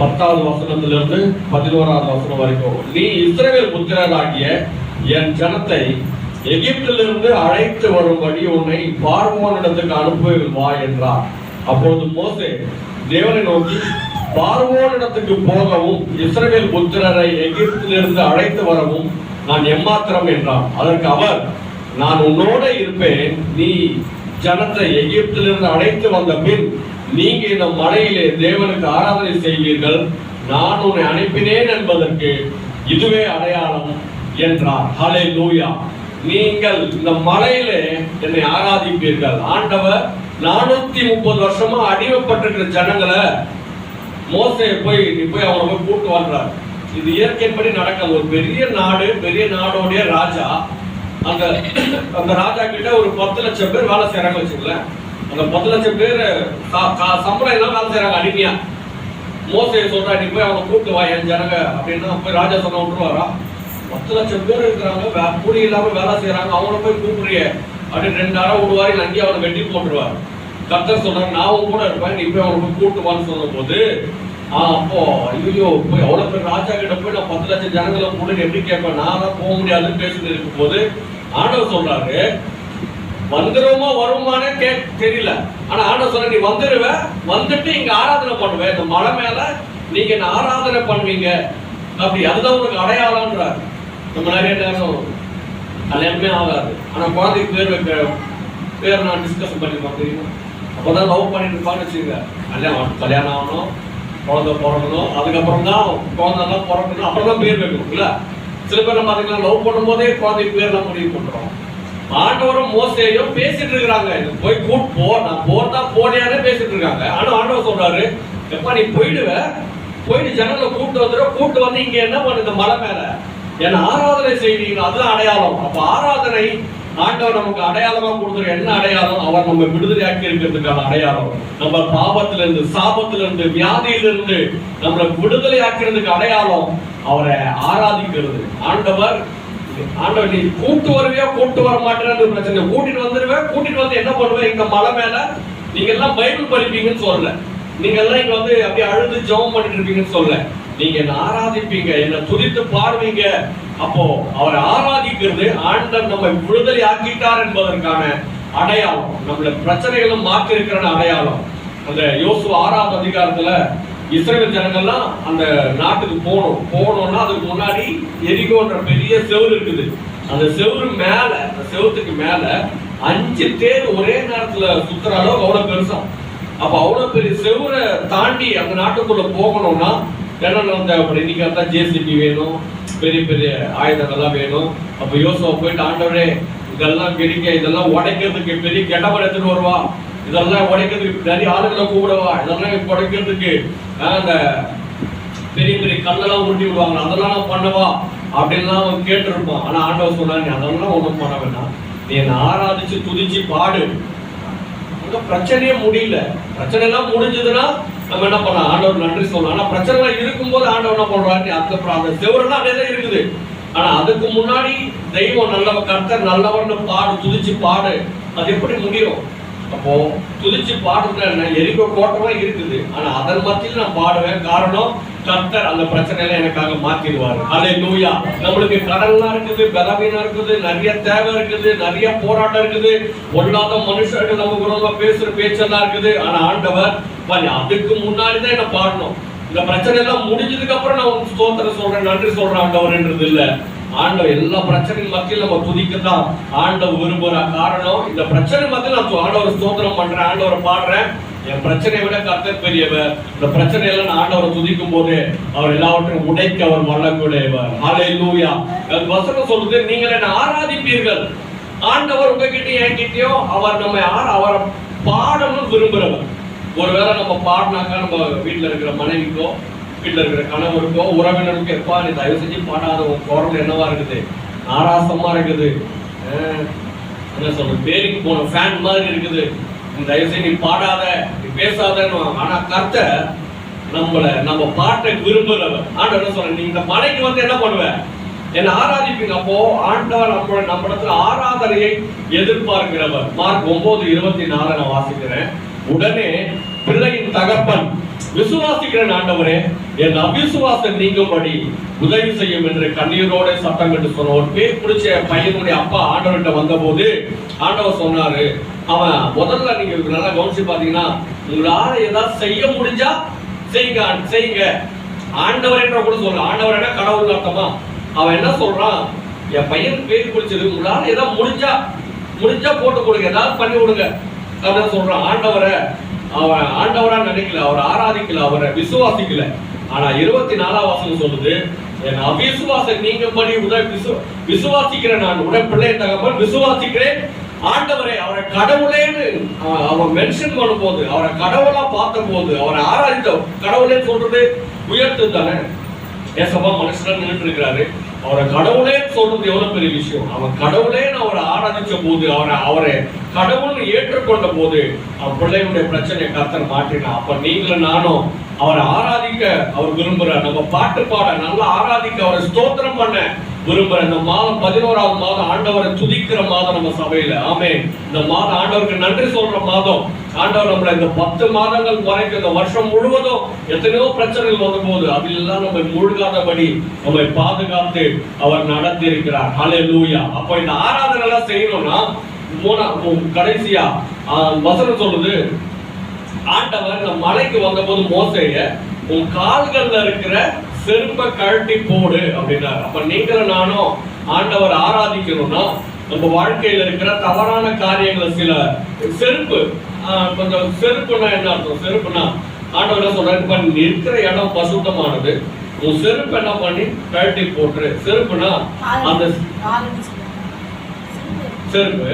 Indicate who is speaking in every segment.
Speaker 1: பத்தாவது வசனத்திலிருந்து பதினோராவது வசனம் வரைக்கும். நீ இஸ்ரேல் புத்திரராகிய என் ஜனத்தை எகிப்திலிருந்து அழைத்து வரும்படி உன்னை பார்வோனிடத்துக்கு அனுப்ப வா என்றார். அப்பொழுது மோசே தேவனை நோக்கி பார்வோனிடத்துக்கு போகவும் இஸ்ரவேல் புத்திரரை எகிப்திலிருந்து அழைத்து வரவும் நான் எம்மாத்திரம் என்றான் அதற்கு அவர் நான் உன்னோட இருப்பேன். நீ ஜனத்தை எகிப்திலிருந்து அழைத்து வந்த பின் நீங்க இந்த மலையிலே தேவனுக்கு ஆராதனை செய்வீர்கள். நான் உன்னை அனுப்பினேன் என்பதற்கு இதுவே அடையாளம் என்றார். ஹலே லூயா நீங்கள் இந்த மலையிலே என்னை ஆராதிப்பீர்கள். ஆண்டவர் நானூத்தி முப்பது வருஷமா அடிமைப்பட்டிருக்கிற ஜனங்களை மோசையை போய் நீ போய் அவனை போய் கூட்டு வாழ்றார் இது இயற்கைப்படி நடக்காது ஒரு பெரிய நாடு பெரிய நாடோடைய ராஜா. அந்த அந்த ராஜா கிட்ட ஒரு பத்து லட்சம் பேர் வேலை செய்யறாங்க வச்சுக்கல அந்த பத்து லட்சம் பேர் கா- சம்பளம் எல்லாம் வேலை செய்யறாங்க அடிமையா. மோசையை சொல்றா நீ போய் அவனை கூட்டு வா என் ஜனங்க. அப்படின்னா போய் ராஜா சொன்ன விட்டுருவாரா? பத்து லட்சம் பேர் இருக்கிறாங்க வே- கூலி இல்லாம வேலை செய்யறாங்க அவங்கள போய் கூப்பிடுறிய. அப்படின்னு ரெண்டு நேரம் ஒரு வாரி அங்கேயே அவனை வெட்டி போட்டுருவார். கர்த்தர் சொல்றாரு நான் கூட இருப்பேன் நீ போய் அவனை போய் கூட்டு வான்னு சொன்ன போது அப்போ ஐயோ போய் அவ்வளோ பேர் ராஜா கிட்ட போய் நான் பத்து லட்சம் ஜனங்களை கூட எப்படி கேட்பேன்? நான் தான் போக முடியாதுன்னு பேசிட்டு இருக்கும் போது ஆண்டவர் சொல்றாரு வந்துருவோமா வருமானே கே தெரியல. ஆனா ஆண்டவர் சொல்ற நீ வந்துருவ வந்துட்டு இங்க ஆராதனை பண்ணுவேன் இந்த மலை மேல நீங்க என்ன ஆராதனை பண்ணுவீங்க? அப்படி அதுதான் உங்களுக்கு அடையாளம்ன்றார். நம்ம நிறைய நேரம் கல்யாணமே ஆகாது. ஆனா குழந்தைக்கு பேர் வைக்க பேர் நான் டிஸ்கஸ் பண்ணிப்போம் தெரியுமா? அப்பதான் லவ் பண்ணிட்டு இருப்பான்னு வச்சுங்க கல்யாணம் கல்யாணம் ஆகணும் குழந்தை பிறக்கணும் அதுக்கப்புறம் தான் குழந்தைலாம் பிறக்கணும் அப்புறம் தான் பேர் வைக்கணும் இல்லை? சில பேர் நம்ம அதுக்கெல்லாம் லவ் பண்ணும்போதே குழந்தைக்கு பேர் எல்லாம் முடிவு பண்ணுறோம் ஆண்டவரும் மோசையும் பேசிட்டு இருக்கிறாங்க. போய் கூட்டு போ நான் போட்டா போனியானே பேசிட்டு இருக்காங்க. ஆனா ஆண்டவர் சொல்றாரு எப்பா நீ போயிடுவ. போயிட்டு ஜனங்களை கூப்பிட்டு வந்துடுற கூப்பிட்டு வந்து இங்க என்ன பண்ணு இந்த மலை மேல. ஏன்னா ஆராதனை செய்வீங்க அதுதான் அடையாளம். அப்ப ஆராதனை ஆண்டவர் நமக்கு அடையாளமா கொடுத்துரு. என்ன அடையாளம்? அவர் நம்ம விடுதலையாக்கி இருக்கிறதுக்கான அடையாளம். நம்ம பாவத்துல இருந்து சாபத்துல இருந்து வியாதியில இருந்து நம்மளை விடுதலை ஆக்கிறதுக்கு அடையாளம் அவரை ஆராதிக்கிறது. ஆண்டவர் ஆண்டவர் நீ கூட்டு வருவியா கூட்டு வர மாட்டேன்னு பிரச்சனை கூட்டிட்டு வந்துருவேன் கூட்டிட்டு வந்து என்ன பண்ணுவேன் இங்க மலை மேல நீங்க எல்லாம் பைபிள் படிப்பீங்கன்னு சொல்லல. நீங்க எல்லாம் இங்க வந்து அப்படியே அழுது ஜெபம் பண்ணிட்டு இருப்பீங்கன்னு சொல்லல. நீங்க என்ன ஆராதிப்பீங்க என்ன துதித்து பாடுவீங்க. அப்போ அவரை ஆராதிக்கிறது ஆண்டவர் நம்மை விடுதலை ஆக்கிட்டார் என்பதற்கான அடையாளம். நம்மள பிரச்சனைகளும் மாற்றி இருக்கிற அடையாளம். அந்த யோசு ஆறாவது அதிகாரத்துல இஸ்ரேல் ஜனங்கள்லாம் அந்த நாட்டுக்கு போகணும். போகணும்னா அதுக்கு முன்னாடி எரிகோன்ற பெரிய செவுரு இருக்குது. அந்த செவுரு மேல அந்த செவுத்துக்கு மேல அஞ்சு தேர் ஒரே நேரத்துல சுத்துற அளவுக்கு அவ்வளவு பெருசா. அப்ப அவ்வளவு பெரிய செவுரை தாண்டி அந்த நாட்டுக்குள்ள போகணும்னா என்னென்ன தேவைப்படும் இன்னைக்கு தான் ஜேசிபி வேணும். பெரிய பெரிய ஆயுதங்கள்லாம் வேணும். அப்ப யோசுவா போயிட்டு ஆண்டவரே இதெல்லாம் பெரிய இதெல்லாம் உடைக்கிறதுக்கு பெரிய கெட்டவன் எடுத்துட்டு வருவா. இதெல்லாம் உடைக்கிறதுக்கு நிறைய ஆளுகளை கூப்பிடவா இதெல்லாம் உடைக்கிறதுக்கு அந்த பெரிய பெரிய கல்லெல்லாம் உருட்டி விடுவாங்க அதெல்லாம் நான் பண்ணவா அப்படின்லாம் அவன் கேட்டிருப்பான் ஆனா ஆண்டவர் சொன்னா நீ அதெல்லாம் ஒண்ணும் பண்ண வேண்டாம் நீ என்னை ஆராதிச்சு துதிச்சு பாடு அங்க பிரச்சனையே முடியல பிரச்சனை எல்லாம் முடிஞ்சதுன்னா நம்ம என்ன பண்ணலாம் ஆண்டவர் நன்றி சொல்லலாம் ஆனா பிரச்சனை எல்லாம் இருக்கும்போது ஆண்டவர் என்ன பண்றாரு அந்த அந்த செவரெல்லாம் அதே தான் இருக்குது ஆனா அதுக்கு முன்னாடி தெய்வம் நல்லவன் கர்த்தர் நல்லவன்னு பாடு துதிச்சு பாடு அது எப்படி முடியும் அப்போ துதிச்சு பாடுறதுல என்ன? எரிக்கோ கோட்டமா இருக்குது. ஆனா அதன் மத்தியில் நான் பாடுவேன். காரணம் கர்த்தர் அந்த பிரச்சனையில எனக்காக மாத்திடுவாரு. அலே நோயா நம்மளுக்கு கடன்லாம் இருக்குது பலவீனம் இருக்குது நிறைய தேவை இருக்குது நிறைய போராட்டம் இருக்குது. பொல்லாத மனுஷர்கள் நம்ம விரோதமா பேசுற பேச்செல்லாம் இருக்குது. ஆனா ஆண்டவர் பாரு, அதுக்கு முன்னாடிதான் என்ன பாடணும். இந்த பிரச்சனை எல்லாம் முடிஞ்சதுக்கு அப்புறம் நான் உங்க ஸ்தோத்திரம் சொல்றேன் நன்றி சொல்றேன் ஆண்டவர்ன்றது இல்ல ஆண்டவர் எல்லா பிரச்சனையும் மத்தியில் நம்ம துதிக்கதான் ஆண்டவர் விரும்புற காரணம் இந்த பிரச்சனை மத்தியில் நான் ஆண்டவர் ஸ்தோத்திரம் பண்றேன் ஆண்டவரை பாடுறேன். என் பிரச்சனையை விட கர்த்தர் பெரியவர். இந்த பிரச்சனையெல்லாம் நான் ஆண்டவரை துதிக்கும் போது அவர் எல்லாவற்றையும் உடைக்க அவர் வல்லக்கூடியவர் லூயா அது வசனம் சொல்லுது நீங்கள் என்ன ஆராதிப்பீர்கள். ஆண்டவர் உங்ககிட்ட என்கிட்டயோ அவர் நம்ம யார் அவரை பாடணும் விரும்புறவர். ஒருவேளை நம்ம பாடினாக்கா நம்ம வீட்டில் இருக்கிற மனைவிக்கோ வீட்டில் இருக்கிற கணவருக்கோ உறவினருக்கோ எப்பா நீ தயவு செஞ்சு பாடாத உன் குரல் என்னவா இருக்குது? நாராசமா இருக்குது. என்ன சொல்றது? பேருக்கு போன ஃபேன் மாதிரி இருக்குது. நீ தயவு செஞ்சு நீ பாடாத நீ பேசாதன்னு ஆனா கர்த்த நம்மள நம்ம பாட்டை விரும்புகிறவர் ஆண்டவர் என்ன சொல்ற நீ இந்த மலைக்கு வந்து என்ன பண்ணுவ? என்னை ஆராதிப்பீங்க. அப்போ ஆண்டவர் நம்மளோட நம்மிடத்துல ஆராதனையை எதிர்பார்க்கிறவர். மார்க் ஒன்பது இருபத்தி நாலு நான் வாசிக்கிறேன். உடனே பிள்ளையின் தகப்பன் விசுவாசிக்கிறேன் ஆண்டவரே என் அவிசுவாசம் நீங்கும்படி உதவி செய்யும் என்று கண்ணீரோட சட்டம் என்று சொன்ன ஒரு பேர் பிடிச்ச பையனுடைய அப்பா ஆண்டவர்கிட்ட வந்தபோது ஆண்டவர் சொன்னாரு அவன் முதல்ல நீங்க நல்லா கவனிச்சு பாத்தீங்கன்னா உங்களால ஏதாவது செய்ய முடிஞ்சா செய்யுங்க செய்யுங்க ஆண்டவர் என்ற கூட சொல்ற ஆண்டவர் என்ன கடவுள் அர்த்தமா? அவன் என்ன சொல்றான்? என் பையன் பேர் பிடிச்சது உங்களால ஏதாவது முடிஞ்சா முடிஞ்சா போட்டு கொடுங்க ஏதாவது பண்ணி விடுங்க அப்படின்னு சொல்றான். ஆண்டவரை அவன் ஆண்டவரா நினைக்கல அவரை ஆராதிக்கல அவரை விசுவாசிக்கல. ஆனா இருபத்தி நாலாம் வாசகம் சொல்லுது என் அவிசுவாசம் நீங்கும்படி உதவி விசு விசுவாசிக்கிறேன் நான் உடைய பிள்ளை தகவல் விசுவாசிக்கிறேன். ஆண்டவரை அவரை கடவுளேன்னு அவன் மென்ஷன் மென்ஷன் பண்ணும்போது அவரை கடவுளா பார்த்த போது அவரை ஆராதித்த கடவுளே சொல்றது உயர்த்து தானே? ஏசப்பா மனுஷன் நின்றுட்டு இருக்கிறாரு. அவரை கடவுளே சொல்றது எவ்வளவு பெரிய விஷயம்? அவன் கடவுளே அவரை ஆராதிச்ச போது அவரை அவரை கடவுள்னு ஏற்றுக்கொண்ட போது அவன் பிள்ளையுடைய பிரச்சனையை கர்த்தர் மாற்றினான். அப்ப நீங்களும் நானும் அவரை ஆராதிக்க அவர் விரும்புற நம்ம பாட்டு பாட நல்லா ஆராதிக்க அவரை ஸ்தோத்திரம் பண்ண விரும்புற இந்த மாதம் பதினோராவது மாதம் ஆண்டவரை துதிக்கிற மாதம் நம்ம சபையில. ஆமே இந்த மாதம் ஆண்டவருக்கு நன்றி சொல்ற மாதம். ஆண்டவர் நம்மளை இந்த பத்து மாதங்கள் வரைக்கும் இந்த வருஷம் முழுவதும் எத்தனையோ பிரச்சனைகள் வந்த போது அதிலெல்லாம் நம்ம முழுகாதபடி நம்மை பாதுகாத்து அவர் நடத்தி இருக்கிறார் ஹலே லூயா அப்போ இந்த ஆராதனை எல்லாம் செய்யணும்னா மூணா கடைசியா வசனம் சொல்லுது ஆண்டவர் இந்த மலைக்கு வந்தபோது மோசைய உன் கால்கள்ல இருக்கிற செருப்பை கழட்டி போடு அப்படின்னாரு. அப்ப நீங்களும் நானும் ஆண்டவர் ஆராதிக்கணும்னா நம்ம வாழ்க்கையில இருக்கிற தவறான காரியங்களை சில செருப்பு கொஞ்சம் செருப்புனா என்ன அர்த்தம்? செருப்புனா ஆண்டவர் சொல்றாரு? இப்ப இருக்கிற இடம் பசுத்தமானது. உன் செருப்பு என்ன பண்ணி? கழட்டி போட்டுரு. செருப்புனா அந்த செருப்பு.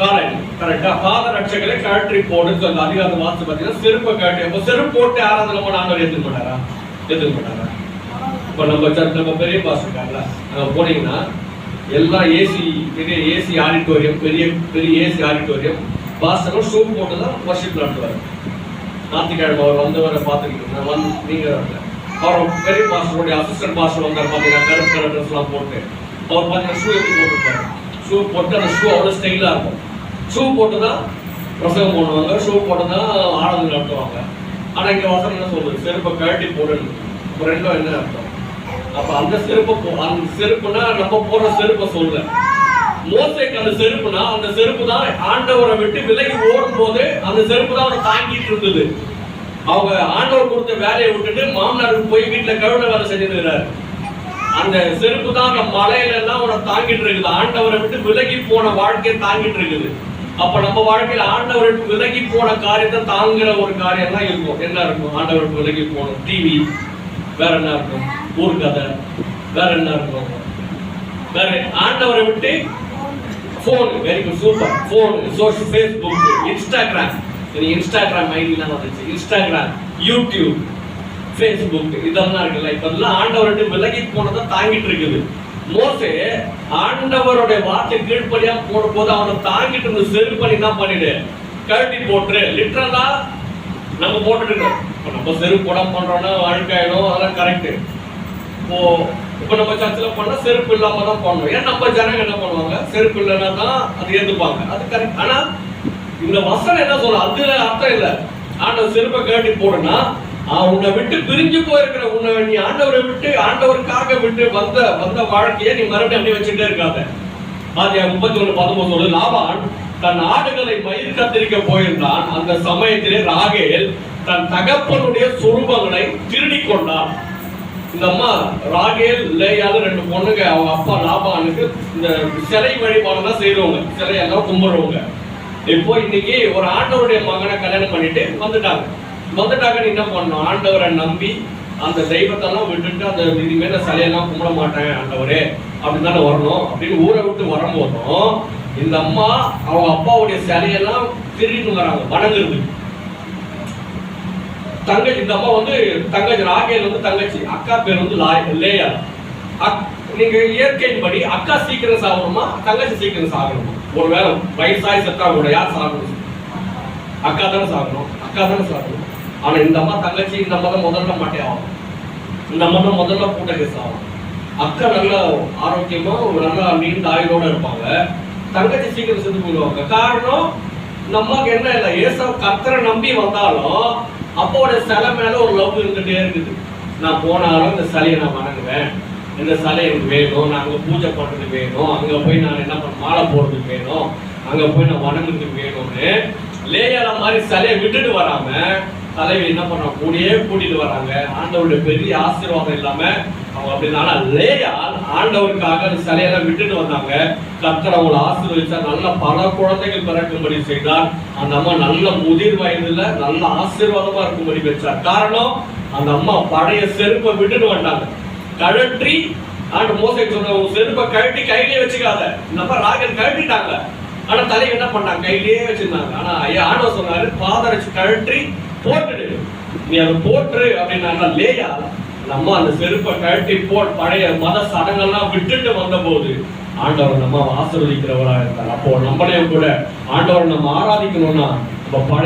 Speaker 1: காலை கரெக்டா. பாத ரட்சகளை கழற்றி போடுன்னு சொல்ல அதிகார வாசு பார்த்தீங்கன்னா செருப்பை கழட்டி. அப்போ செருப்பு போட்டு ஆராதனை பண்ண ஆண்டவர் ஏற்றுக்க மாட்டாரா ஏற்றுக்க மாட்டாங்க இப்போ நம்ம சார் நம்ம பெரிய பாஸ் இருக்காங்களா அங்கே போனீங்கன்னா எல்லா ஏசி பெரிய ஏசி ஆடிட்டோரியம் பெரிய பெரிய ஏசி ஆடிட்டோரியம் பாஸ்டரும் ஷூ போட்டு தான் வர்ஷிப் நடத்துவார். ஞாயிற்றுக்கிழமை அவர் வந்தவரை பார்த்துக்கிட்டு வந் வந்து நீங்க அவர் பெரிய பாஸ்டருடைய அசிஸ்டன்ட் பாஸ்டர் வந்தார் பார்த்தீங்கன்னா கருப்பு கலர் ட்ரெஸ்லாம் போட்டு. அவர் பார்த்தீங்கன்னா ஷூ எப்படி போட்டுருப்பாரு? ஷூ போட்டு அந்த ஷூ அவ்வளோ ஸ்டைலாக இருக்கும். ஷூ போட்டு தான் பிரசவம் பண்ணுவாங்க ஷூ போட்டு தான் ஆடல் நடத்துவாங்க. ஆனால் இங்கே வசனம் என்ன சொல்றது? செருப்பை கழட்டி போடணும் இப்போ ரெண்டும் என்ன அர்த்தம்? அப்ப அந்த செருப்பு போ- அந்த செருப்புனா நம்ம போடுற செருப்பை சொல்ல மோசைக்கு அந்த செருப்புனா அந்த செருப்பு தான் ஆண்டவரை விட்டு விலகி ஓடும் போது அந்த செருப்பு தான் அவனை தாங்கிட்டு இருந்தது. அவங்க ஆண்டவர் கொடுத்த வேலையை விட்டுட்டு மாமனாருக்கு போய் வீட்டுல கழுவின வேலை செஞ்சிருக்கிறாரு. அந்த செருப்பு தான் அந்த மலையில எல்லாம் அவனை தாங்கிட்டு இருக்குது. ஆண்டவரை விட்டு விலகி போன வாழ்க்கையை தாங்கிட்டு இருக்குது. அப்ப நம்ம வாழ்க்கையில ஆண்டவருக்கு விலகி போன காரியத்தை தாங்குற ஒரு காரியம் தான் இருக்கும். என்ன இருக்கும்? ஆண்டவருக்கு விலகி போகணும். டிவி வேற என்ன இருக்கும்? ஊர்கதை வேற என்ன இருக்கும்? வேற ஆண்டவரை விட்டு phone very good super phone social Facebook Instagram இது இன்ஸ்டாகிராம் ஐடிலாம் வந்துச்சு இன்ஸ்டாகிராம் யூடியூப் ஃபேஸ்புக் இதெல்லாம் இருக்குல்ல. இப்ப எல்லாம் ஆண்டவரை விலகி போனதை தாங்கிட்டு இருக்குது. மோசே ஆண்டவருடைய வார்த்தை கீழ்ப்படியா போடும் போது அவனை தாங்கிட்டு இருந்து செல் பண்ணி என்ன பண்ணிடு? கழட்டி போட்டுரு. லிட்டரலா நம்ம போட்டுட்டு இருக்கோம். நம்ம செருப்பு போடாம பண்றோம்னா வாழ்க்கையிடும் அதெல்லாம் கரெக்டு இப்போ இப்போ நம்ம சர்ச்சில் பண்ணால் செருப்பு இல்லாமல் தான் பண்ணணும் ஏன் நம்ம ஜனங்க என்ன பண்ணுவாங்க? செருப்பு இல்லைன்னா தான் அது ஏற்றுப்பாங்க அது கரெக்ட் ஆனால் இந்த வசனம் என்ன சொல்ல அதுல அர்த்தம் இல்லை. ஆனால் செருப்பை கேட்டி போடுன்னா உன்னை விட்டு பிரிஞ்சு போயிருக்கிற உன்னை நீ ஆண்டவரை விட்டு ஆண்டவருக்காக விட்டு வந்த வந்த வாழ்க்கையை நீ மறுபடியும் அப்படியே வச்சுட்டே இருக்காத. ஆதியா முப்பத்தி ஒண்ணு பத்தொன்பது லாபான் தன் ஆடுகளை மயிர் கத்திரிக்க போயிருந்தான். அந்த சமயத்திலே ராகேல் தன் தகப்பனுடைய சுரூபங்களை திருடி கொண்டான். இந்த அம்மா ராகேல் லேயால ரெண்டு பொண்ணுங்க அவங்க அப்பா லாபானுக்கு இந்த சிலை வழிபாடு தான் செய்றவங்க. சிலையெல்லாம் கும்பிடுறவங்க. இப்போ இன்னைக்கு ஒரு ஆண்டவருடைய மகனை கல்யாணம் பண்ணிட்டு வந்துட்டாங்க. வந்துட்டாங்கன்னு என்ன பண்ணணும்? ஆண்டவரை நம்பி அந்த தெய்வத்தெல்லாம் விட்டுட்டு அந்த இனிமேல் நான் சிலையெல்லாம் கும்பிட மாட்டேன் ஆண்டவரே. அப்படின்னு தானே வரணும்? அப்படின்னு ஊரை விட்டு வரும்போதும் இந்த அம்மா அவங்க அப்பாவுடைய சிலையெல்லாம் திருடின்னு வராங்க வணங்குறது. தங்கச்சி இந்த அம்மா வந்து தங்கச்சி ராகேல் வந்து தங்கச்சி அக்கா பேர் வந்து லாய்- லேயா. அக்- இயற்கையின் படி அக்கா சீக்கிரம் சாகணுமா? தங்கச்சி சீக்கிரம் சாகணுமா? ஒருவேளை வயசாய் செத்தா கூட யார் சாகணும்? அக்கா தானே சாகணும். அக்கா தானே சாகணும். ஆனா இந்த அம்மா தங்கச்சி இந்த அம்மா தான் முதல்ல மாட்டே ஆகும். இந்த அம்மா தான் முதல்ல கூட்ட கேஸ் ஆகும். அக்கா நல்ல ஆரோக்கியமா ஒரு நீண்ட ஆயுளோட இருப்பாங்க. தங்கச்சி சீக்கிரம் செத்து போயிடுவாங்க. காரணம் இந்த என்ன இல்லை? ஏசா கத்தரை நம்பி வந்தாலும் அப்போட சிலை மேல ஒரு லவ் இருந்துகிட்டே இருக்குது. நான் போனாலும் இந்த சிலையை நான் வணங்குவேன். இந்த சிலை எனக்கு வேணும். நான் அங்கே பூஜை பண்ணுறது வேணும். அங்கே போய் நான் என்ன பண்ண மாலை போடுறதுக்கு வேணும். அங்கே போய் நான் வணங்குறதுக்கு வேணும்னு லேயால மாதிரி சிலையை விட்டுட்டு வராமல் தலைவி என்ன பண்ண கூடயே கூட்டிட்டு வராங்க ஆண்டவருடைய பெரிய ஆசீர்வாதம் இல்லாம அவங்க அப்படி லேயால் ஆண்டவருக்காக அந்த சிலையெல்லாம் விட்டுட்டு வந்தாங்க. கத்தர் அவங்களை ஆசீர்வதிச்சா நல்ல பல குழந்தைகள் பிறக்கும்படி செய்தார். அந்த அம்மா நல்ல முதிர் வயதுல நல்ல ஆசீர்வாதமா இருக்கும்படி வச்சார் காரணம் அந்த அம்மா பழைய செருப்பை விட்டுட்டு வந்தாங்க. கழற்றி ஆண்டு மோசை சொன்ன உன் செருப்பை கழட்டி கையிலே வச்சுக்காத. இந்த அம்மா ராகன் கழட்டிட்டாங்க. ஆனா தலை என்ன பண்ணாங்க? கையிலேயே வச்சிருந்தாங்க. ஆனா ஐயா ஆண்டவர் சொன்னாரு பாதரச்சு கழற்றி போட்டுடு. நீ அதை போட்டுரு அப்படின்னா லேயா நம்ம அந்த செருப்பை கழட்டி போ பழைய மத சடங்கெல்லாம் விட்டுட்டு வந்த போது ஆண்டவர் நம்ம ஆசிர்வதிக்கிறவராக இருந்தார். அப்போ நம்மளையும் கூட ஆண்டவர் நம்ம ஆராதிக்கணும்னா நம்ம பழைய